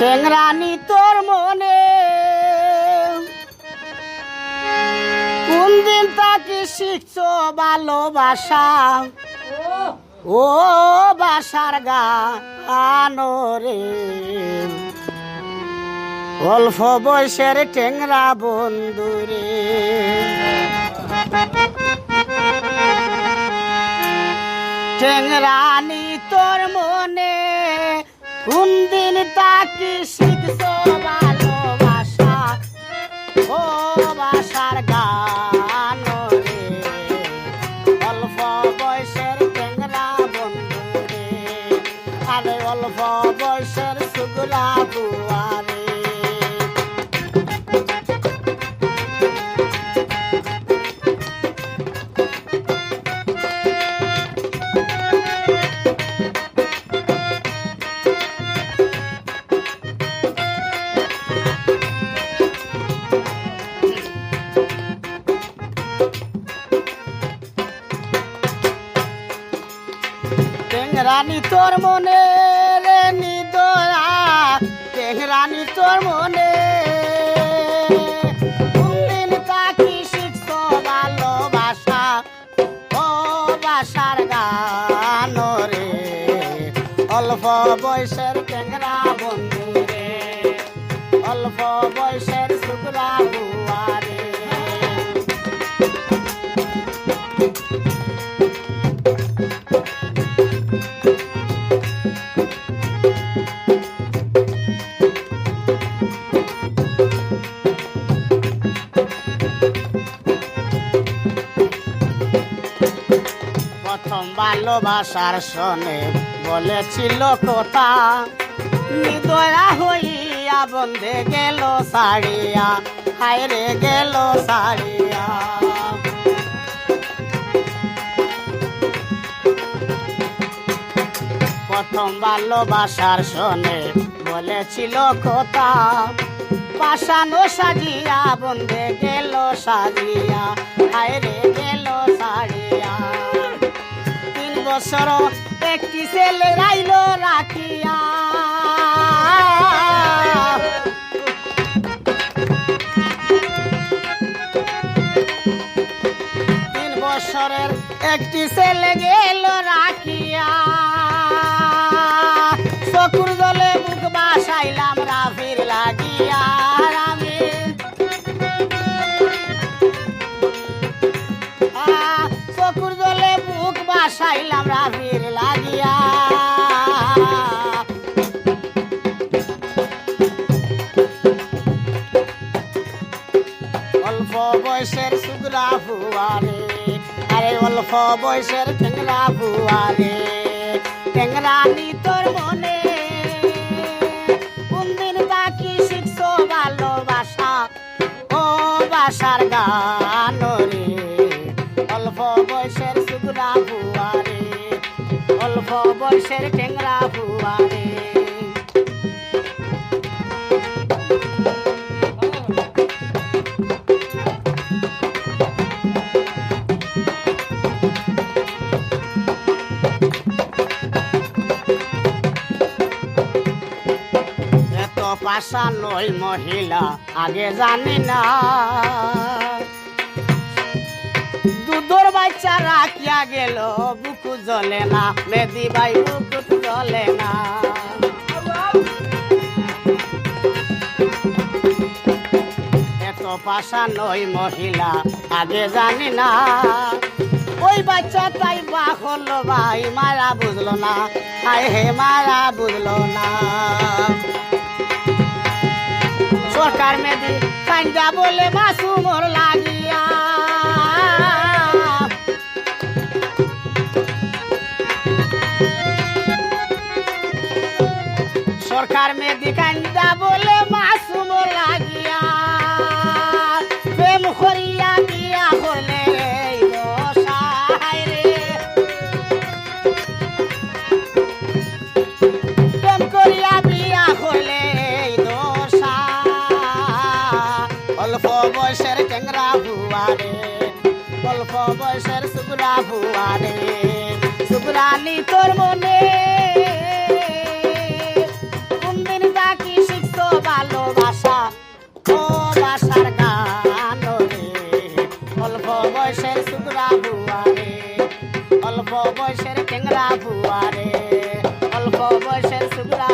টেংরানি তোর মনে। কোন দিন তাকে শিখছো ভালোবাসা? ও বাসার গান রে। অল্প বয়সের টেংরা বন্ধুরে টেংরানি তোর মনে কোন দিন তাকে শিখছো ভালোবাসা? ও টেংরানি তোর মনে রে নিদয়া টেংরানি তোর মনে। কোনদিন বয়সের টেংরা বন্ধু রে। অল্প বয়সের শুক্রা বুয়ারে ভালোবাসার শোনে বলেছিল কথা। নিদয়া হইয়া বন্ধে গেল সারিয়া, হায়রে গেল সারিয়া। প্রথম ভালোবাসার শোনে বলেছিল কথা। পাশানো সাজিয়া বন্ধে গেল সাজিয়া, হায়রে গেল বছর একটি ছেলে রাইল রাখিয়া। একটি ছেলে গেল বয়সের সুগরা ফুয়ারে আরে অল্প বয়সের টেংরা ফুয়ারে টেংরা নি তোর মনে। কোনদিন বাকি শিখছো ভালোবাসা? ও বাসার গান রে। অল্প বয়সের সুগরা ফুয়ারে অল্প বয়সের পাশা নই মহিলা, আগে জানি না। দুধর বাচ্চা রাখিয়া গেল, বুকু জ্বলে না, মেদি বাই বুকু জ্বলে না। এত পাশা নই মহিলা, আগে জানি না। ওই বাচ্চা তাই বা হলো ভাই, মারা বুঝলো না, আয় হে, মারা বুঝলো না। সরকার মেদি কান্দা বলে মাসুমর লাগিয়া। সরকার মেদি কান্দা বলে বয়সের সুগুলা ভুয়ারে। সুগুলানি তোর মনে। কোনদিন তাকি শিখত ভালোবাসা, ও বাসার গান অল্প বয়সের সুগুলা বুয়ারে অল্প বয়সের টেংরা ভুয়ারে। অল্প বয়সের সুগুলা